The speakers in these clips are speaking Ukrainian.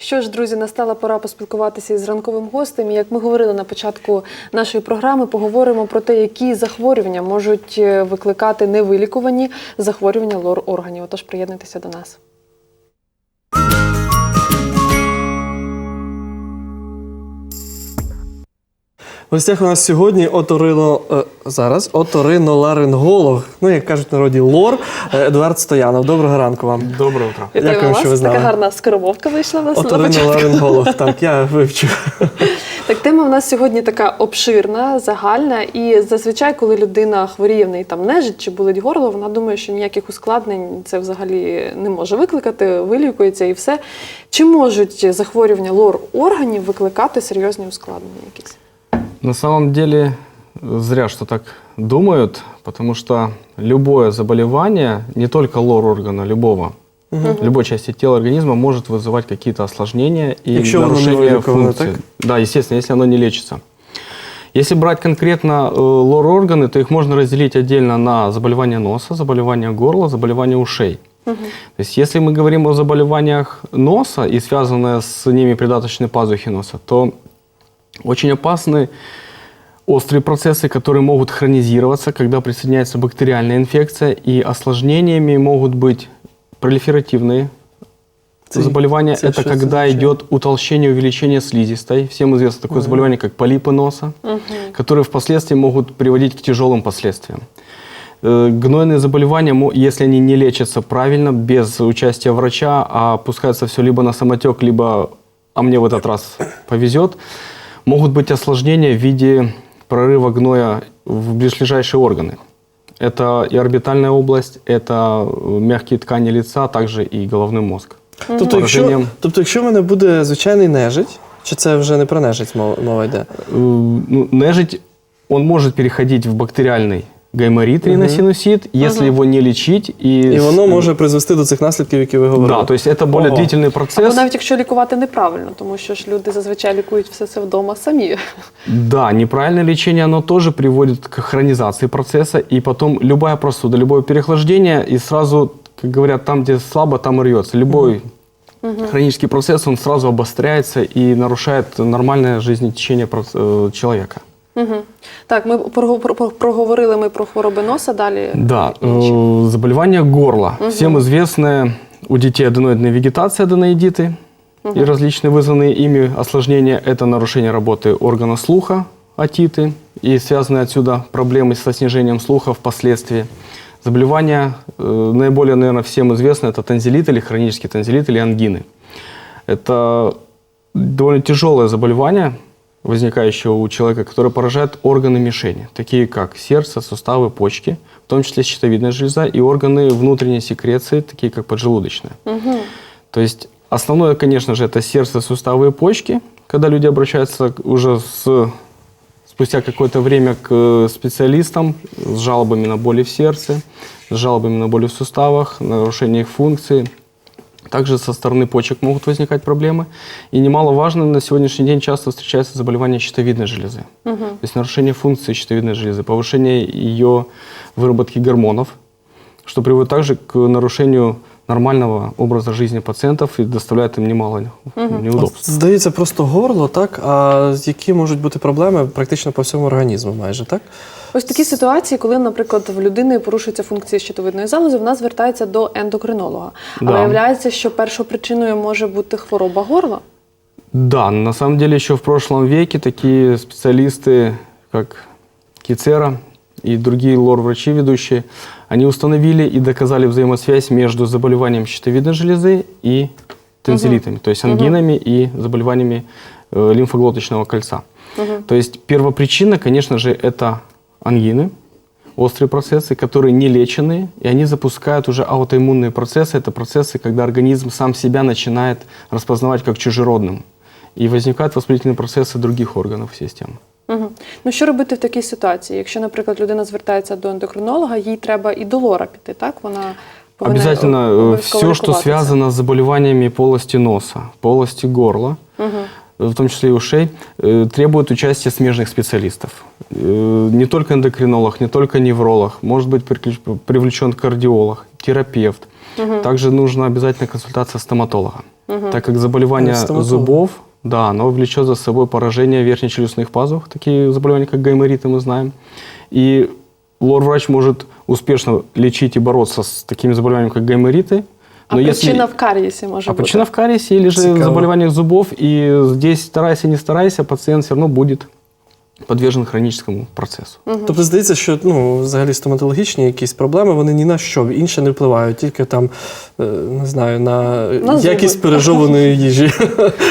Що ж, друзі, настала пора поспілкуватися із ранковим гостем. Як ми говорили на початку нашої програми, поговоримо про те, які захворювання можуть е, викликати невилікувані захворювання лор органів. Отож, приєднуйтеся до нас. В гостях у нас сьогодні оторино е, зараз оториноларинголог, ну як кажуть в народі лор е, Едуард Стоянов. Доброго ранку вам. Утро. Вітаємо Дякую, що ви з нами. Така гарна скоромовка вийшла у на початку. Оториноларинголог. Так, я вивчив. Так, тема в нас сьогодні така обширна, загальна, і зазвичай, коли людина хворіє в неї там нежить чи болить горло, вона думає, що ніяких ускладнень це взагалі не може викликати, вилікується і все. Чи можуть захворювання лор органів викликати серйозні ускладнення якісь? На самом деле зря, что так думают, потому что любое заболевание, не только лор органа, любого, любой части тела организма может вызывать какие-то осложнения и Якщо нарушения так? Да, естественно, если оно не лечится. Если брать конкретно э, лор-органы, то их можно разделить отдельно на заболевания носа, заболевания горла, заболевания ушей. То есть, если мы говорим о заболеваниях носа и связанные с ними придаточные пазухи носа, то очень опасны острые процессы, которые могут хронизироваться, когда присоединяется бактериальная инфекция, и осложнениями могут быть пролиферативные Це- заболевания. це Это когда означает? идет утолщение, увеличение слизистой. Всем известно такое заболевание, как полипы носа, которые впоследствии могут приводить к тяжелым последствиям. Э, Гнойные заболевания, если они не лечатся правильно, без участия врача, а пускается все либо на самотек, либо, а мне в этот раз повезет, могут быть осложнения в виде прорыва гноя в ближайшие органы. Это и орбитальная область, это э, мягкие ткани лица, а также и головной мозг. Тобто, якщо, Пораженням. тобто, якщо в мене буде звичайний нежить, чи це вже не про нежить мова, мова йде? Э, ну, нежить, он может переходить в бактериальный гайморит, риносинусит, если его не лечить. И, І воно може призвести до цих наслідків, які ви говорили. Да, то есть это более Ого. длительный Або процесс. навіть якщо лікувати неправильно, тому що ж люди зазвичай лікують все це вдома самі. Да, неправильное лечение, оно тоже приводит к хронизации процесса, и потом любая простуда, любое переохлаждение, и сразу, как говорят, там, где слабо, там и рвется. Любой хронический процесс, он сразу обостряется и нарушает нормальное жизнетечение проц- э, человека. Угу. Так, ми про- про- про- проговорили ми про хвороби носа далі. Да, Інші. э, заболевание горла. Всем известное у детей аденоидная вегетация, аденоидиты и различные вызванные ими осложнения. Это нарушение работы органа слуха, отиты, и связанные отсюда проблемы со снижением слуха впоследствии. Заболевание, э, наиболее, наверное, всем известно, это танзелит или хронический танзелит или ангины. Это довольно тяжелое заболевание, возникающее у человека, которое поражает органы мишени, такие как сердце, суставы, почки, в том числе щитовидная железа и органы внутренней секреции, такие как поджелудочная. То есть основное, конечно же, это сердце, суставы и почки, когда люди обращаются уже с, спустя какое-то время к э, специалистам с жалобами на боли в сердце, с жалобами на боли в суставах, нарушение их функции. Также со стороны почек могут возникать проблемы. И немаловажно, на сегодняшний день часто встречается заболевание щитовидной железы. То есть нарушение функции щитовидной железы, повышение ее выработки гормонов, что приводит также к нарушению нормального образа жизни пациентов и доставляет им немало неудобств. Здається, просто горло, так? А які можуть бути проблеми практично по всьому організму майже, так? Ось такі ситуації, коли, наприклад, в людини порушується функція щитовидної залози, вона звертається до ендокринолога. А Да. виявляється, що першопричиною може бути хвороба горла. Да, на самом деле еще в прошлом веке такие специалисты, как Кицера и другие лор-врачи ведущие, они установили и доказали взаимосвязь между заболеванием щитовидной железы и тензилитами, то есть ангинами и заболеваниями э, лимфоглоточного кольца. То есть первопричина, конечно же, это ангины, острые процессы, которые не лечены, и они запускают уже аутоиммунные процессы. Это процессы, когда организм сам себя начинает распознавать как чужеродным. И возникают воспалительные процессы других органов системы. Угу. Ну що робити в такій ситуації? Якщо, наприклад, людина звертається до ендокринолога, їй треба і до лора піти, так? Вона повинна Обязательно э, обов'язково все, что лікуватися. связано с заболеваниями полости носа, полости горла, в том числе и ушей, э, требует участия смежных специалистов. Э, Не только эндокринолог, не только невролог, может быть приключ- привлечен кардиолог, терапевт. Также нужна обязательно консультация стоматолога. так как заболевание А, стоматолог. зубов, да, оно влечет за собой поражение верхнечелюстных пазух, такие заболевания, как гаймориты, мы знаем. И лор-врач может успешно лечить и бороться с такими заболеваниями, как гаймориты. А но причина в карієсі може а бути. причина в кариесе или же Цикало. заболеваниях зубов, и здесь старайся, не старайся, пациент все равно будет подвержен хроническому процессу. Тобто здається, що ну, взагалі стоматологічні якісь проблеми, вони ні на що інше не впливають, тільки там, е, не знаю, на, На зуби. пережованої їжі.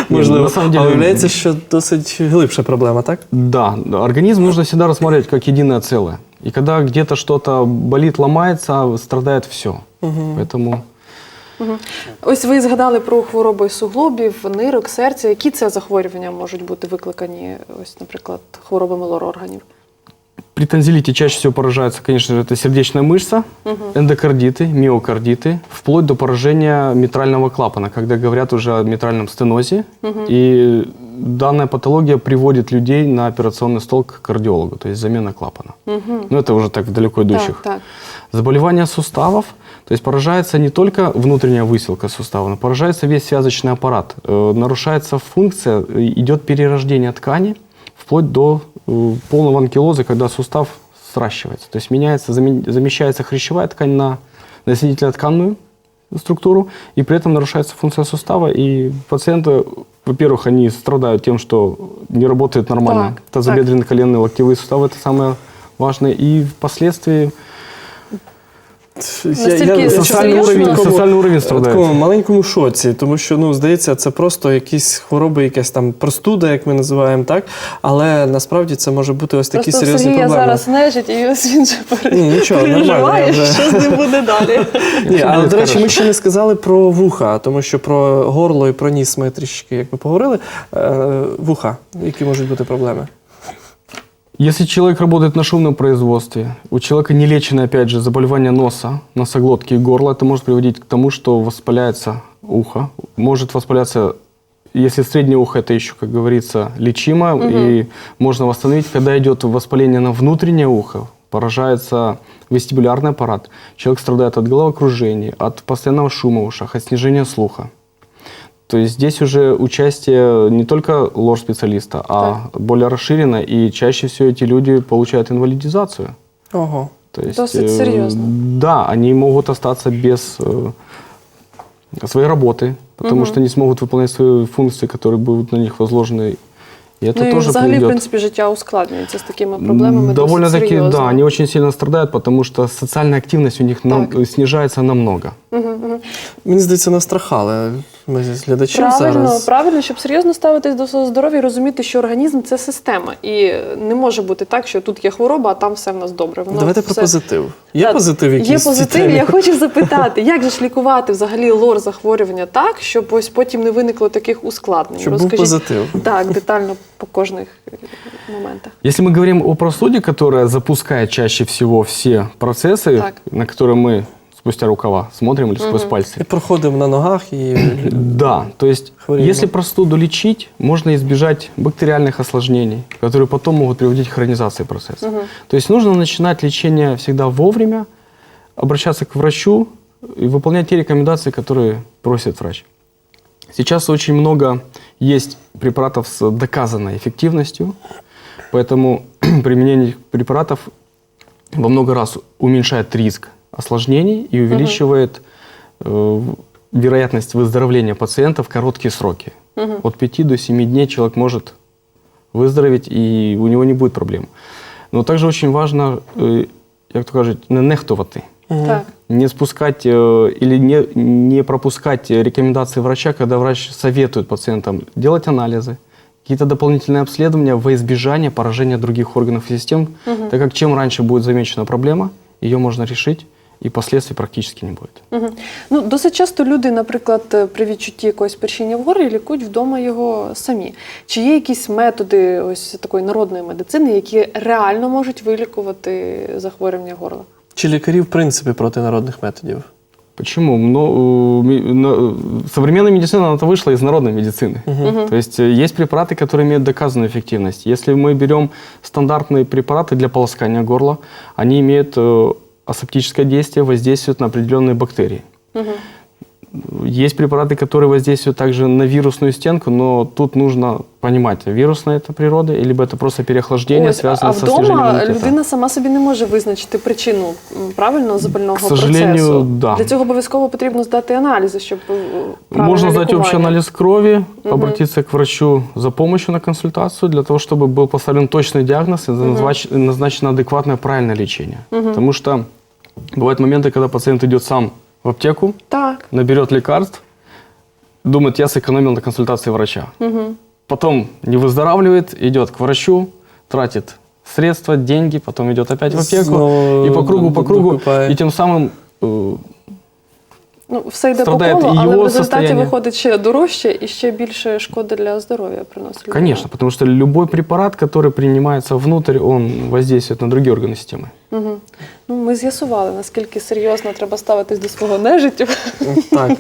Можливо. на А виявляється, що досить глибша проблема, так? Да, да, организм нужно всегда рассматривать как единое целое. И когда где-то что-то болит, ломается, страдает все. Поэтому Ось ви згадали про хвороби суглобів, нирок, серця. Які це захворювання можуть бути викликані, ось, наприклад, хворобами лорорганів? при тонзиллите чаще всего поражается, конечно же, это сердечная мышца, эндокардиты, миокардиты, вплоть до поражения митрального клапана, когда говорят уже о митральном стенозе. И данная патология приводит людей на операционный стол к кардиологу, то есть замена клапана. Ну, это уже так в далеко идущих. Так, так. Заболевания суставов, то есть поражается не только внутренняя выселка сустава, но поражается весь связочный аппарат. Э, нарушается функция, э, идет перерождение ткани, вплоть до э, полного анкилоза, когда сустав сращивается. То есть меняется, замещается хрящевая ткань на носителя-тканную структуру, и при этом нарушается функция сустава, и пациенты, во-первых, они страдают тем, что не работает нормально Так, тазобедренные, коленные, локтевые суставы, это самое важное, и впоследствии Настільки социальный серйозно? уровень, такому- уровень такому маленькому шоці, тому що ну здається, це просто якісь хвороби, якась там простуда, як ми називаємо, так. Але насправді це може бути ось такі Просто серйозні Сергія проблеми. зараз нежить, і ось він же пере- Ні, нічого, переживає, вже- що з ним буде далі. Ні, але до речі, ми ще не сказали про вуха, тому що про горло і про ніс ми трішки якби поговорили. Е, Вуха, які можуть бути проблеми? Если человек работает на шумном производстве, у человека не лечено, опять же, заболевание носа, носоглотки и горла, это может приводить к тому, что воспаляется ухо. Может воспаляться, если среднее ухо, это еще, как говорится, лечимо, и можно восстановить. Когда идет воспаление на внутреннее ухо, поражается вестибулярный аппарат. Человек страдает от головокружения, от постоянного шума в ушах, от снижения слуха. То есть здесь уже участие не только лор-специалиста, а более расширено, и чаще всего эти люди получают инвалидизацию. Ого. То есть, Досить э, серьезно. Да, они могут остаться без э, своей работы, потому что не смогут выполнять свои функции, которые будут на них возложены. И это ну і тоже взагалі, в приведет. принципі, життя ускладнюється з такими проблемами. Довольно-таки, досить серйозно. да, они очень сильно страдают, потому что социальная активность у них нам- Так. снижается намного. Мені здається, настрахали ми з глядачів Правильно, зараз. правильно, щоб серйозно ставитись до свого здоров'я і розуміти, що організм це система, і не може бути так, що тут є хвороба, а там все в нас добре. Воно Давайте про все... позитив. Є Так, позитив якийсь? Є в цій позитив. темі? Я хочу запитати, як же ж лікувати взагалі лор захворювання так, щоб ось потім не виникло таких ускладнень? Щоб був позитив. Так, детально по кожних е, моментах. Если мы говорим о простуде, которая запускает чаще всего все процессы, Так. на которые мы Спустя рукава смотрим или сквозь пальцы. І проходимо на ногах і Да, то есть Хворение. если простуду лечить, можно избежать бактериальных осложнений, которые потом могут приводить к хронизации процесса. То есть нужно начинать лечение всегда вовремя, обращаться к врачу и выполнять те рекомендации, которые просит врач. Сейчас очень много есть препаратов с доказанной эффективностью, поэтому применение препаратов во много раз уменьшает риск осложнений и увеличивает э, вероятность выздоровления пациента в короткие сроки. От 5 до 7 дней человек может выздороветь, и у него не будет проблем. Но также очень важно, э, як то кажуть, не нехтувати. Так. Не спускать э, или не, не пропускать рекомендации врача, когда врач советует пациентам делать анализы, какие-то дополнительные обследования во избежание поражения других органов и систем, так как чем раньше будет замечена проблема, ее можно решить, и последствий практически не будет. Мгм. Ну, досить часто люди, наприклад, е, при відчутті якогось першіння в горлі лікують вдома його самі. Чи є якісь методи ось такої народної медицини, які реально можуть вилікувати захворювання горла? чи лікарі, в принципі, проти народних методів? Почему? Ну, э, ми- на- э, современная медицина, она вышла из народной медицины. То есть э, есть препараты, которые имеют доказанную эффективность. Если мы берем стандартные препараты для полоскания горла, они имеют э, асептическое действие, воздействуют на определенные бактерии. Есть препараты, которые воздействуют также на вирусную стенку, но тут нужно понимать, вирусная это природа, или это просто переохлаждение, Ось, связанное а со снижением вдома иммунитета. людина сама собі не може визначити причину м, правильно запального К сожалению, процесу. да. Для цього обов'язково потрібно здати аналізи, щоб е, правильне Можно сдать лікування. общий анализ крови, обратиться к врачу за помощью на консультацию, для того, чтобы был поставлен точный диагноз и назнач- назначено адекватное правильное лечение. Потому что бывают моменты, когда пациент идет сам в аптеку, Так. наберет лекарств, думает, я сэкономил на консультации врача. Потом не выздоравливает, идет к врачу, тратит средства, деньги, потом идет опять в аптеку. Снова и по кругу, по д- кругу. докупает. И тем самым э, Ну, все йде по Страдає колу, і але в його результаті состояние. виходить ще дорожче і ще більше шкоди для здоров'я приносить. людині. Конечно, потому что любой препарат, который принимается внутрь, он воздействует на другие органы системы. Мгм. Ну, ми з'ясували, наскільки серйозно треба ставитись до свого нежиттю. Так,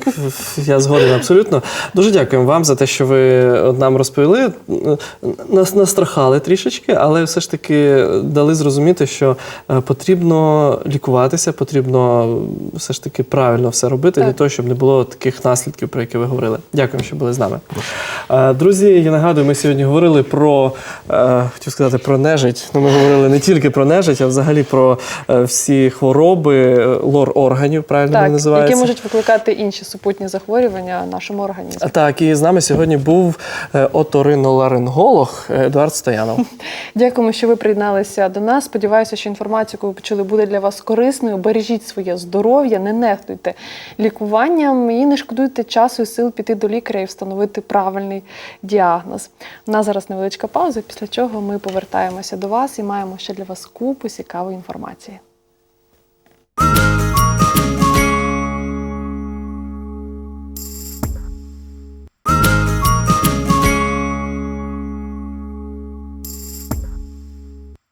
я згоден абсолютно. Дуже дякуємо вам за те, що ви нам розповіли. Нас настрахали трішечки, але все ж таки дали зрозуміти, що е, потрібно лікуватися, потрібно все ж таки правильно все робити Так. для того, щоб не було таких наслідків, про які ви говорили. Дякуємо, що були з нами. Е, Друзі, я нагадую, ми сьогодні говорили про е, хотів сказати про нежить. Ну, ми говорили не тільки про нежить, а взагалі про е, всі хвороби е, лор органів, правильно вони Так, називаються. які можуть викликати інші супутні захворювання в нашому організмі. Так, і з нами сьогодні був е, оториноларинголог Едуард Стоянов. Дякуємо, що ви приєдналися до нас. Сподіваюся, що інформація, яку ви почули, буде для вас корисною. Бережіть своє здоров'я, не нехтуйте лікуванням і не шкодуйте часу і сил піти до лікаря і встановити правильний діагноз. У нас зараз невеличка пауза, після чого ми повертаємося до вас і маємо ще для вас купу цікавої інформації.